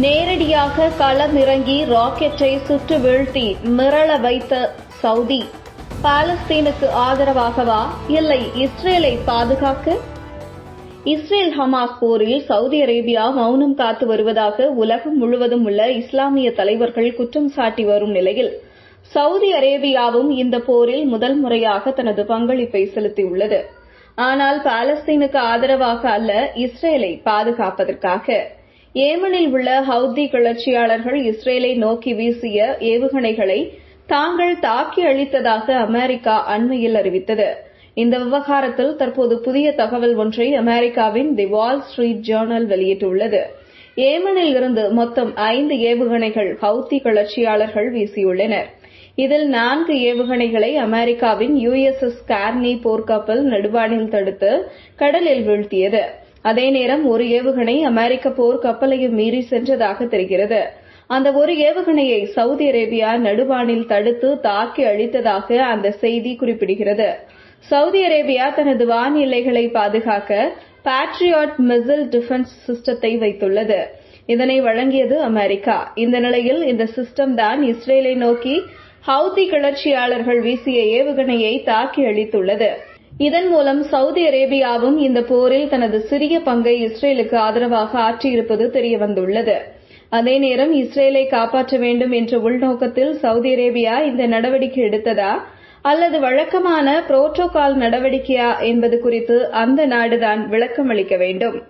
நேரடியாக களமிறங்கி ராக்கெட்டை சுட்டு வீழ்த்தி மிரள வைத்த சவுதி. பாலஸ்தீனுக்கு ஆதரவாகவா? இல்லை இஸ்ரேலை பாதுகாக்க? இஸ்ரேல் ஹமாஸ் போரில் சவுதி அரேபியா மௌனம் காத்து வருவதாக உலகம் முழுவதும் உள்ள இஸ்லாமிய தலைவர்கள் குற்றம் சாட்டி வரும் நிலையில் சவுதி அரேபியாவும் இந்த போரில் முதல் முறையாக தனது பங்களிப்பை செலுத்தியுள்ளது. ஆனால் பாலஸ்தீனுக்கு ஆதரவாக அல்ல இஸ்ரேலை பாதுகாப்பதற்காக. ஏமனில் உள்ள ஹவுதி கிளர்ச்சியாளர்கள் இஸ்ரேலை நோக்கி வீசிய ஏவுகணைகளை தாங்கள் தாக்கி அளித்ததாக அமெரிக்கா அண்மையில் அறிவித்தது. இந்த விவகாரத்தில் தற்போது புதிய தகவல் ஒன்றை அமெரிக்காவின் தி வால் ஸ்ட்ரீட் ஜேர்னல் வெளியிட்டுள்ளது. ஏமனில் இருந்து மொத்தம் ஐந்து ஏவுகணைகள் ஹவுத்தி கிளர்ச்சியாளர்கள் வீசியுள்ளனர். இதில் நான்கு ஏவுகணைகளை அமெரிக்காவின் யுஎஸ்எஸ் கார்னி போர்க்கப்பல் நடுவானில் தடுத்து கடலில் வீழ்த்தியது. அதே நேரம் ஒரு ஏவுகணை அமெரிக்க போர் கப்பலையும் மீறி சென்றதாக தெரிகிறது. அந்த ஒரு ஏவுகணையை சவுதி அரேபியா நடுவானில் தடுத்து தாக்கி அழித்ததாக அந்த செய்தி குறிப்பிடுகிறது. சவுதி அரேபியா தனது வான் எல்லைகளை பாதுகாக்க பாட்ரியாட் மிசைல் டிஃபென்ஸ் சிஸ்டத்தை வைத்துள்ளது. இதனை வழங்கியது அமெரிக்கா. இந்த நிலையில் இந்த சிஸ்டம் தான் இஸ்ரேலை நோக்கி ஹவுதி கிளர்ச்சியாளர்கள் வீசிய ஏவுகணையை தாக்கி அளித்துள்ளது இதன் மூலம் சவுதி அரேபியாவும் இந்த போரில் தனது சிறிய பங்கை இஸ்ரேலுக்கு ஆதரவாக ஆற்றியிருப்பது தெரியவந்துள்ளது. அதே நேரம் இஸ்ரேலை காப்பாற்ற வேண்டும் என்ற உள்நோக்கத்தில் சவுதி அரேபியா இந்த நடவடிக்கை எடுத்ததா? அல்லது வழக்கமான புரோட்டோகால் நடவடிக்கையா என்பது குறித்து அந்த நாடுதான் விளக்கம் அளிக்க வேண்டும்.